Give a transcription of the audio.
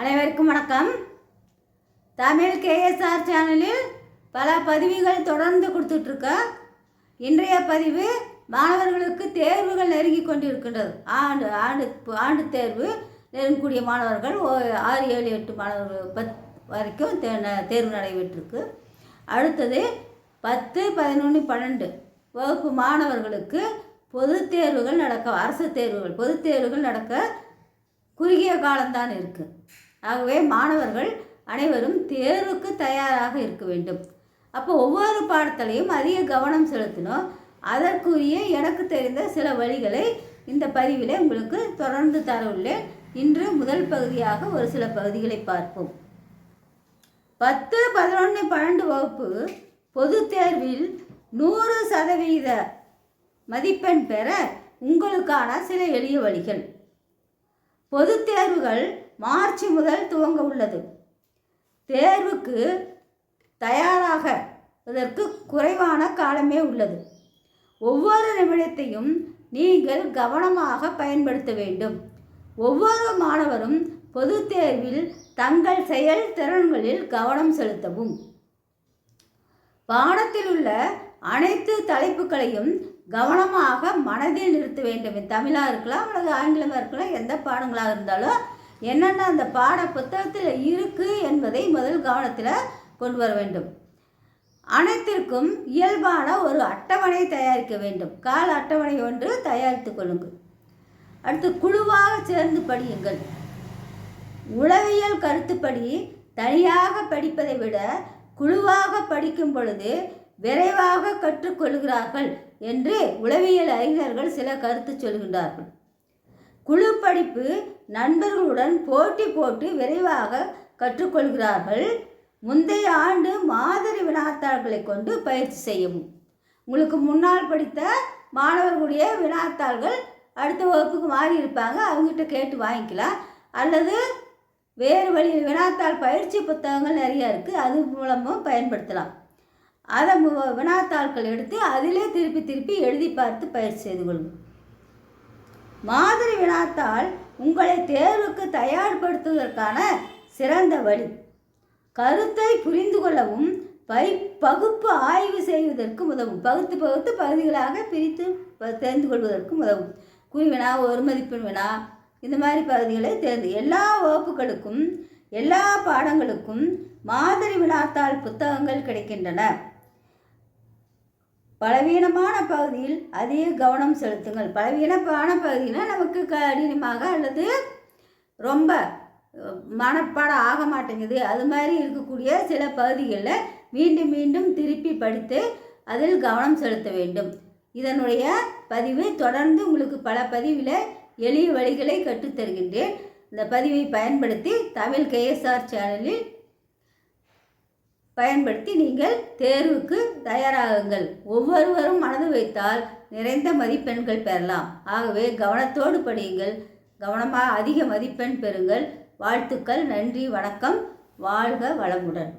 அனைவருக்கும் வணக்கம். தமிழ் கேஎஸ்ஆர் சேனலில் பல பதிவுகள் தொடர்ந்து கொடுத்துட்ருக்கோம் இன்றைய பதிவு மாணவர்களுக்கு தேர்வுகள் நெருங்கி கொண்டிருக்கின்றது. ஆண்டு ஆண்டு ஆண்டு தேர்வு நெருங்கக்கூடிய மாணவர்கள் ஓ- ஆறு ஏழு எட்டு மாணவர்கள் பத் வரைக்கும் தே ந- தேர்வு நடைபெற்றிருக்கு. அடுத்தது பத்து பதினொன்று பன்னெண்டு வகுப்பு மாணவர்களுக்கு பொதுத் தேர்வுகள் நடக்க அரசு தேர்வுகள் பொதுத் தேர்வுகள் நடக்க குறுகிய காலம்தான் இருக்குது ஆகவே மாணவர்கள் அனைவரும் தேர்வுக்கு தயாராக இருக்க வேண்டும். அப்போ ஒவ்வொரு பாடத்திலையும் அதிக கவனம் செலுத்தணும் அதற்குரிய எனக்கு தெரிந்த சில வழிகளை இந்த பதிவிலே உங்களுக்கு தொடர்ந்து தரவுள்ளேன். இன்று முதல் பகுதியாக ஒரு சில பகுதிகளை பார்ப்போம். பத்து பதினொன்று பன்னெண்டு வகுப்பு பொது தேர்வில் நூறு சதவீத மதிப்பெண் பெற உங்களுக்கான சில எளிய வழிகள். பொது தேர்வுகள் மார்ச் முதல் துவங்க உள்ளது. தேர்வுக்கு தயாராக இதற்கு குறைவான காலமே உள்ளது. ஒவ்வொரு நிமிடத்தையும் நீங்கள் கவனமாக பயன்படுத்த வேண்டும். ஒவ்வொரு மாணவரும் பொதுத் தேர்வில் தங்கள் செயல் திறன்களில் கவனம் செலுத்தவும். பாடத்தில் உள்ள அனைத்து தலைப்புகளையும் கவனமாக மனதில் நிறுத்த வேண்டும். தமிழாக இருக்கலாம் அல்லது ஆங்கிலமாக இருக்கலாம் எந்த பாடங்களாக இருந்தாலும் என்னென்ன அந்த பாட புத்தகத்தில் இருக்குது என்பதை முதல் கவனத்தில் கொண்டு வர வேண்டும். அனைத்திற்கும் இயல்பான ஒரு அட்டவணை தயாரிக்க வேண்டும். கால அட்டவணை ஒன்று தயாரித்து கொள்ளுங்கள். அடுத்து குழுவாக சேர்ந்து படியுங்கள். உளவியல் கருத்துப்படி தனியாக படிப்பதை விட குழுவாக படிக்கும் பொழுது விரைவாக கற்றுக்கொள்கிறார்கள் என்று உளவியல் அறிஞர்கள் சில கருத்து சொல்கின்றார்கள். குழு படிப்பு நண்பர்களுடன் போட்டி போட்டு விரைவாக கற்றுக்கொள்கிறார்கள். முந்தைய ஆண்டு மாதிரி வினாத்தாள்களை கொண்டு பயிற்சி செய்யவும் உங்களுக்கு முன்னால் படித்த மாணவர்களுடைய வினாத்தாள்கள் அடுத்த வகுப்புக்கு மாறி இருப்பாங்க அவங்ககிட்ட கேட்டு வாங்கிக்கலாம். அல்லது வேறு வழி வினாத்தாள் பயிற்சி புத்தகங்கள் நிறைய இருக்குது அது மூலமும் பயன்படுத்தலாம். அதை மு- வினாத்தாள்கள் எடுத்து அதிலே திருப்பி திருப்பி எழுதி பார்த்து பயிற்சி செய்து கொள்ளும். மாதிரி வினாத்தாள் உங்களை தேர்வுக்கு தயார்படுத்துவதற்கான சிறந்த வழி. கருத்தை புரிந்து கொள்ளவும் பை பகுப்பு ஆய்வு செய்வதற்கு உதவும். பகுத்து பகுத்து பகுதிகளாக பிரித்து தெரிந்து கொள்வதற்கும் உதவும். குறிவினா ஒரு மதிப்பெண் வினா இந்த மாதிரி பகுதிகளை தேர்ந்து எல்லா வகுப்புகளுக்கும் எல்லா பாடங்களுக்கும் மாதிரி வினாத்தாள் புத்தகங்கள் கிடைக்கின்றன. பலவீனமான பகுதியில் அதிக கவனம் செலுத்துங்கள். பலவீனமான பகுதினா நமக்கு கடினமாக அல்லது ரொம்ப மனப்பாடம் ஆக மாட்டேங்குது. அது மாதிரி இருக்கக்கூடிய சில பகுதிகளில் மீண்டும் மீண்டும் திருப்பி படித்து அதில் கவனம் செலுத்த வேண்டும். இதனுடைய பதிவு தொடர்ந்து உங்களுக்கு பல பதிவில் எளிய வழிகளை கற்றுத்தருகின்றேன். இந்த பதிவை பயன்படுத்தி தமிழ் கேஎஸ்ஆர் சேனலில் பயன்படுத்தி நீங்கள் தேர்வுக்கு தயாராகுங்கள். ஒவ்வொருவரும் மனது வைத்தால் நிறைந்த மதிப்பெண்கள் பெறலாம். ஆகவே கவனத்தோடு படியுங்கள். கவனமாக அதிக மதிப்பெண் பெறுங்கள். வாழ்த்துக்கள். நன்றி. வணக்கம். வாழ்க வளமுடன்.